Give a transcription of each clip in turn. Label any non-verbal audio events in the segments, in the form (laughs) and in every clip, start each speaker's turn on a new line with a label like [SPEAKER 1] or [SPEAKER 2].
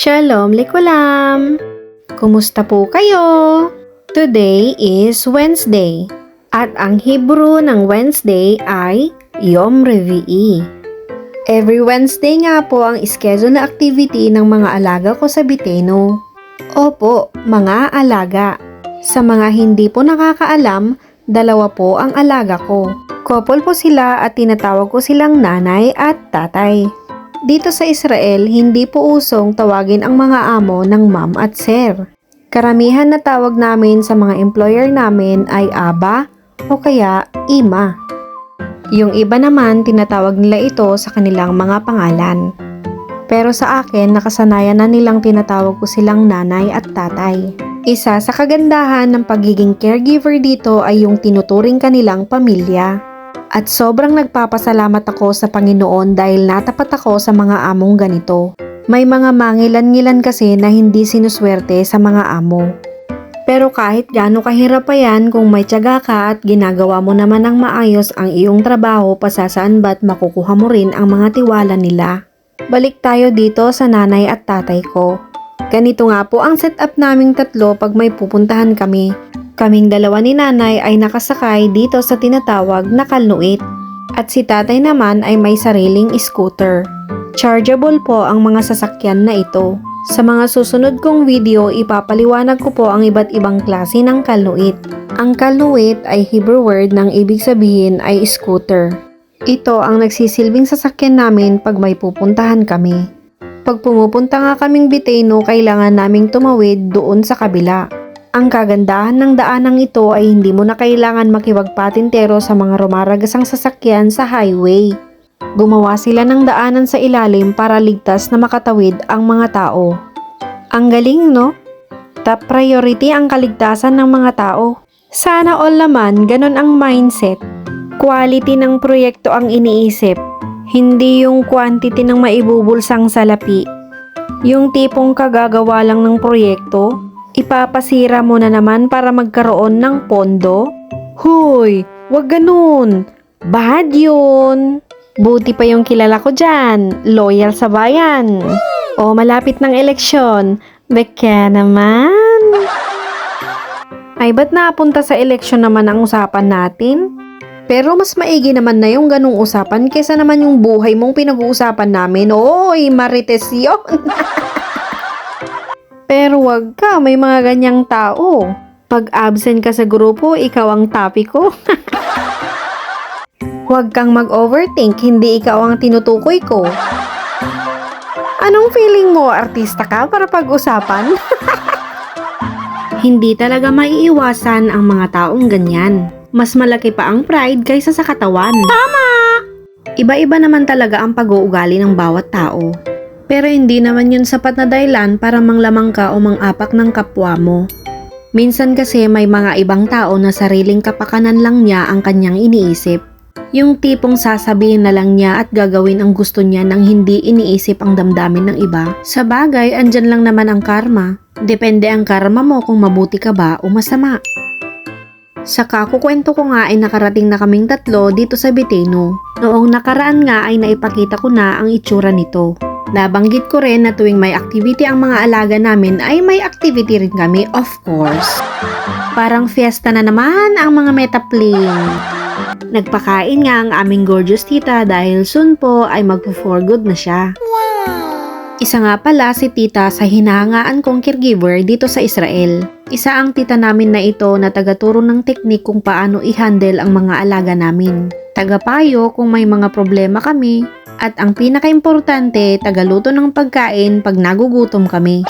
[SPEAKER 1] Shalom Likulam! Kumusta po kayo? Today is Wednesday at ang Hebrew ng Wednesday ay Yom Revi'i. Every Wednesday nga po ang schedule na activity ng mga alaga ko sa Biteno. Opo, mga alaga. Sa mga hindi po nakakaalam, dalawa po ang alaga ko. Couple po sila at tinatawag ko silang nanay at tatay. Dito sa Israel, hindi po usong tawagin ang mga amo ng ma'am at sir. Karamihan na tawag namin sa mga employer namin ay aba o kaya ima. Yung iba naman, tinatawag nila ito sa kanilang mga pangalan. Pero sa akin, nakasanayan na nilang tinatawag ko silang nanay at tatay. Isa sa kagandahan ng pagiging caregiver dito ay yung tinuturing kanilang pamilya. At sobrang nagpapasalamat ako sa Panginoon dahil natapat ako sa mga among ganito. May mga mangilan-ngilan kasi na hindi sinuswerte sa mga amo. Pero kahit gaano kahirap pa yan kung may tiyaga ka at ginagawa mo naman ng maayos ang iyong trabaho pasasaan ba't makukuha mo rin ang mga tiwala nila. Balik tayo dito sa nanay at tatay ko. Ganito nga po ang setup naming tatlo pag may pupuntahan kami. Kaming dalawa ni nanay ay nakasakay dito sa tinatawag na kalnuit. At si tatay naman ay may sariling scooter. Chargeable po ang mga sasakyan na ito. Sa mga susunod kong video, ipapaliwanag ko po ang iba't ibang klase ng kalnuit. Ang kalnuit ay Hebrew word ng ibig sabihin ay scooter. Ito ang nagsisilbing sasakyan namin pag may pupuntahan kami. Pag pumupunta nga kaming Biteno, kailangan naming tumawid doon sa kabila. Ang kagandahan ng daanang ito ay hindi mo na kailangan makipagpatintero sa mga rumaragasang sasakyan sa highway. Gumawa sila ng daanan sa ilalim para ligtas na makatawid ang mga tao. Ang galing, no? Top priority ang kaligtasan ng mga tao. Sana all naman ganun ang mindset. Quality ng proyekto ang iniisip, hindi yung quantity ng maibubulsang salapi. Yung tipong kagagawa lang ng proyekto, ipapasira mo na naman para magkaroon ng pondo? Hoy, wag ganun. Bad yun. Buti pa yung kilala ko dyan, loyal sa bayan. O malapit ng eleksyon, beka naman. Ay, ba't napunta sa eleksyon naman ang usapan natin? Pero mas maigi naman na yung ganong usapan kesa naman yung buhay mong pinag-uusapan namin. Oy, marites yun. (laughs) Pero wag ka, may mga ganyang tao. Pag absent ka sa grupo, ikaw ang topiko. Huwag (laughs) kang mag-overthink, hindi ikaw ang tinutukoy ko. Anong feeling mo, artista ka para pag-usapan? (laughs) hindi talaga maiiwasan ang mga taong ganyan. Mas malaki pa ang pride kaysa sa katawan. Tama! Iba-iba naman talaga ang pag-uugali ng bawat tao. Pero hindi naman yun sapat na dahilan para manglamang ka o mangapak ng kapwa mo. Minsan kasi may mga ibang tao na sariling kapakanan lang niya ang kanyang iniisip. Yung tipong sasabihin na lang niya at gagawin ang gusto niya nang hindi iniisip ang damdamin ng iba. Sa bagay, andyan lang naman ang karma. Depende ang karma mo kung mabuti ka ba o masama. Sa kakukwento ko nga ay nakarating na kaming tatlo dito sa Biteno. Noong nakaraan nga ay naipakita ko na ang itsura nito. Nabanggit ko rin na tuwing may activity ang mga alaga namin ay may activity rin kami of course. Parang fiesta na naman ang mga metapling. Nagpakain nga ang aming gorgeous tita dahil soon po ay magpo-for good na siya. Isa nga pala si tita sa hinahangaan kong caregiver dito sa Israel. Isa ang tita namin na ito na tagaturo ng teknik kung paano i-handle ang mga alaga namin. Tagapayo kung may mga problema kami. At ang pinaka-importante, tagaluto ng pagkain pag nagugutom kami.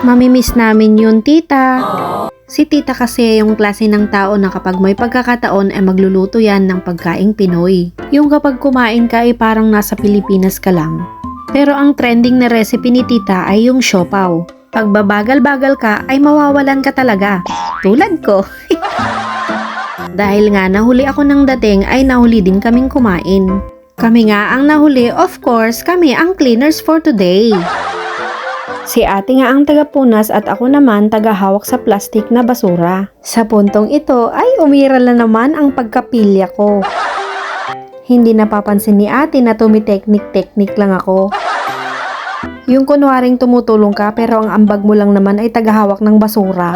[SPEAKER 1] Mamimiss namin yun, tita. Si tita kasi yung klase ng tao na kapag may pagkakataon ay magluluto yan ng pagkaing Pinoy. Yung kapag kumain ka ay parang nasa Pilipinas ka lang. Pero ang trending na recipe ni tita ay yung siopaw. Pag babagal-bagal ka ay mawawalan ka talaga. Tulad ko. (laughs) Dahil nga nahuli ako ng dating ay nahuli din kaming kumain. Kami nga ang nahuli, of course, kami ang cleaners for today. Si ate nga ang tagapunas at ako naman tagahawak sa plastik na basura. Sa puntong ito ay umiral na naman ang pagkapilya ko. Hindi napapansin ni ate na tumiteknik-teknik lang ako. Yung kunwaring tumutulong ka pero ang ambag mo lang naman ay tagahawak ng basura.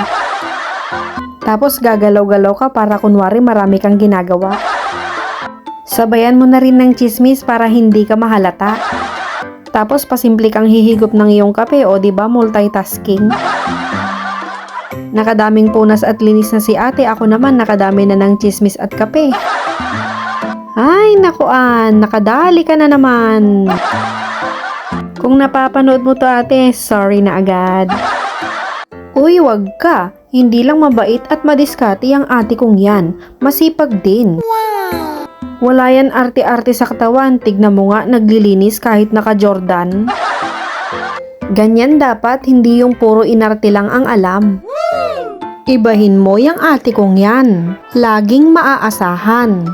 [SPEAKER 1] Tapos gagalaw-galaw ka para kunwari marami kang ginagawa. Sabayan mo na rin ng chismis para hindi ka mahalata. Tapos pasimple kang hihigop ng iyong kape o di ba multitasking. Nakadaming punas at linis na si ate, ako naman nakadami na ng chismis at kape. Ay, nakuan, nakadali ka na naman. Kung napapanood mo to ate, sorry na agad. Uy, wag ka. Hindi lang mabait at madiskarte ang ate kong yan. Masipag din. Wala yan arte-arte sa katawan. Tignan mo nga, naglilinis kahit naka-Jordan. Ganyan dapat, hindi yung puro inarte lang ang alam. Ibahin mo yung ate kong yan. Laging maaasahan.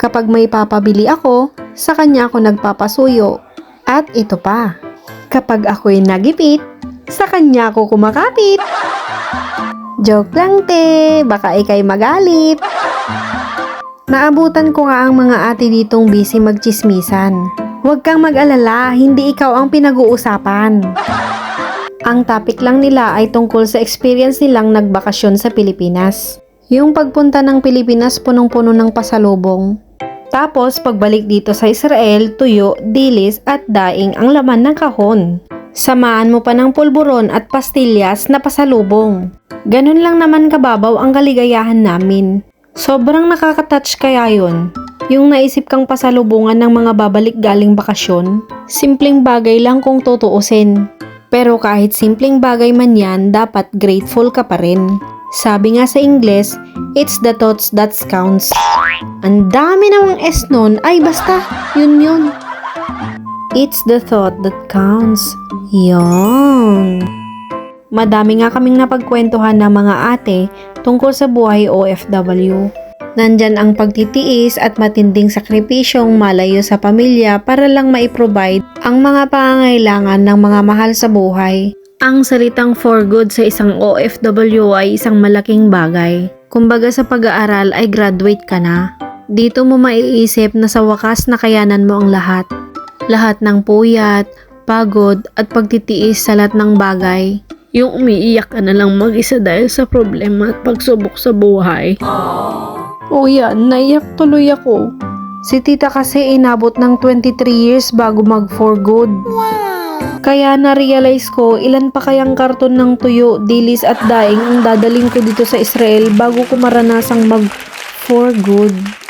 [SPEAKER 1] Kapag may papabili ako, sa kanya ako nagpapasuyo. At ito pa. Kapag ako'y nagipit, sa kanya ako kumakapit. Joke lang te, baka ikay magalit. Naabutan ko nga ang mga ate ditong busy magchismisan. Huwag kang mag-alala, hindi ikaw ang pinag-uusapan. Ang topic lang nila ay tungkol sa experience nilang nagbakasyon sa Pilipinas. Yung pagpunta ng Pilipinas punong-puno ng pasalubong. Tapos pagbalik dito sa Israel, tuyo, dilis at daing ang laman ng kahon. Samaan mo pa ng pulburon at pastillas na pasalubong. Ganun lang naman kababaw ang kaligayahan namin. Sobrang nakaka-touch kaya yon. Yung naisip kang pasalubungan ng mga babalik galing bakasyon, simpleng bagay lang kung tutuusin. Pero kahit simpleng bagay man yan, dapat grateful ka pa rin. Sabi nga sa Ingles, it's the thoughts that counts. Ang dami namang S nun, ay basta, yun yun. It's the thought that counts. Yon. Madami nga kaming napagkwentuhan ng mga ate tungkol sa buhay OFW. Nandyan ang pagtitiis at matinding sakripisyong malayo sa pamilya para lang maiprovide ang mga pangangailangan ng mga mahal sa buhay. Ang salitang for good sa isang OFW ay isang malaking bagay. Kumbaga sa pag-aaral ay graduate ka na. Dito mo maiisip na sa wakas nakayanan mo ang lahat. Lahat ng puyat, pagod at pagtitiis sa lahat ng bagay. Yung umiiyak ka na lang mag-isa dahil sa problema at pagsubok sa buhay. O yan, naiyak tuloy ako. Si tita kasi inabot ng 23 years bago mag for good. Kaya na-realize ko ilan pa kayang karton ng tuyo, dilis at daing ang dadaling ko dito sa Israel bago ko maranasang mag for good.